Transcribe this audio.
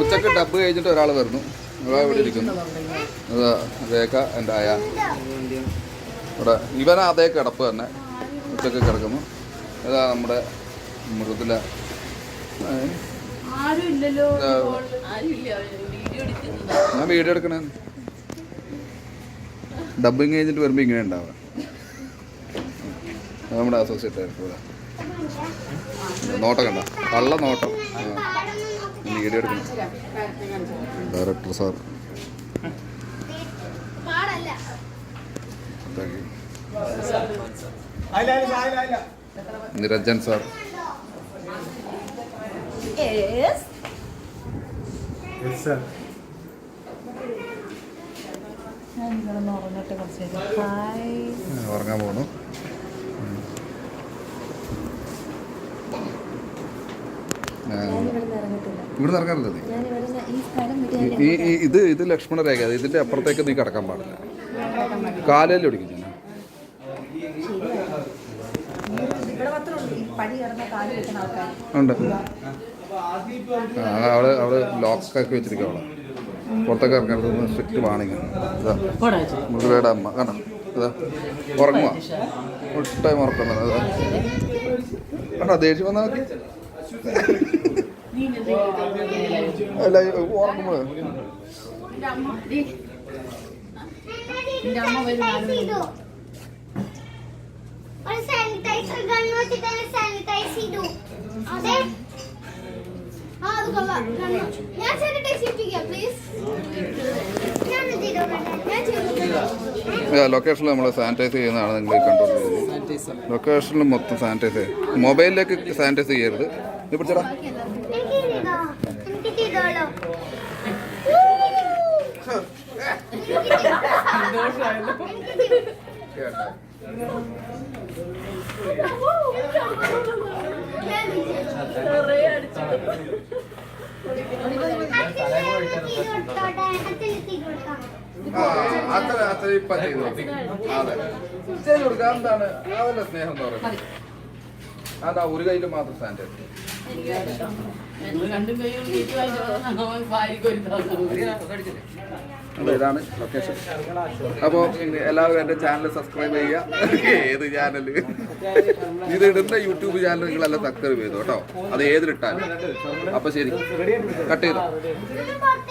ഉച്ചയ്ക്ക് ഡബ് കഴിഞ്ഞിട്ട് ഒരാൾ വരുന്നു. ഒരാൾ ഇവിടെ ഇരിക്കുന്നു. അതാ രേഖ എന്റെ ആയ ഇവിടെ ഇവൻ അതേ കിടപ്പ് തന്നെ. ഉച്ചയ്ക്ക് കിടക്കുന്നു. ഇതാ നമ്മുടെ മൃദുല. ആരും ഇല്ലല്ലോ ആരും ഇല്ല വീഡിയോ എടുക്കുന്നതാ ഞാൻ വീഡിയോ എടുക്കണേ. ഡബിങ് കഴിഞ്ഞിട്ട് വരുമ്പോൾ ഇങ്ങനെ ഉണ്ടാവുക നമ്മുടെ അസോസിയേറ്റ് ആയിട്ട് നോട്ടം കണ്ട. കള്ള നോട്ടം. വീഡിയോ എടുക്കണം. Director sir. നിരഞ്ജൻ സാർ. ഉറങ്ങാൻ പോണു. ഇവിടുന്ന് ഇറങ്ങാറില്ല നീ? ഈ ഇത് ഇത് ലക്ഷ്മണ രേഖ ഇതിന്റെ അപ്പുറത്തേക്ക് നീ കടക്കാൻ പാടില്ല. കാലല്ലേ ഒടിക്കും ഞാൻ ഇവിടെ ഉണ്ട്. ആ അവൾ അവൾ ലോക്കൊക്കെ വെച്ചിരിക്കും അവളെ. പുറത്തൊക്കെ ഇറങ്ങരുത് സ്ട്രിക്റ്റ് വാണിങ് മൃഗയുടെ അമ്മ. കണ്ട? ഇതാ. ഉറങ്ങുക ഒട്ടായും ഉറക്കുന്നത് അതാ കണ്ടോ? ദേഷ്യം വന്നാൽ അല്ല ഓർമ്മ ഞാൻ സാനിറ്റൈസ് ചെയ്യിപ്പിക്കാം പ്ലീസ് ലൊക്കേഷനിൽ നമ്മൾ സാനിറ്റൈസ് ചെയ്യുന്നതാണ് നിങ്ങൾ കണ്ടോ. കണ്ടുകൊണ്ടിരിക്കുന്നത് ലൊക്കേഷനിൽ മൊത്തം സാനിറ്റൈസ് ചെയ്യും. മൊബൈലിലേക്ക് സാനിറ്റൈസ് ചെയ്യരുത്. പിടിച്ചടാ. അത്ര അത്ര ഇപ്പൊ ചെയ്തു അതെ. ചെയ്ത് കൊടുക്കാം എന്താണ്? അതല്ല സ്നേഹം എന്ന് പറയുന്നത്. അതാ ഒരു കയ്യിൽ മാത്രം സാനിറ്റൈസ് ഞങ്ങൾ കൈയും നീറ്റുവായിട്ട് ഭാര്യയ്ക്ക് ഒരു അതെ ഇതാണ് ലൊക്കേഷൻ അപ്പോൾ എല്ലാവരും എന്റെ ചാനൽ സബ്സ്ക്രൈബ് ചെയ്യുക. ഏത് ചാനൽ ഇത് ഇടുന്ന യൂട്യൂബ് ചാനൽ നിങ്ങളെല്ലാം സബ്സ്ക്രൈബ് ചെയ്തു കേട്ടോ. അത് ഏതിലിട്ടാലും. അപ്പോൾ ശരി കട്ട് ചെയ്തു.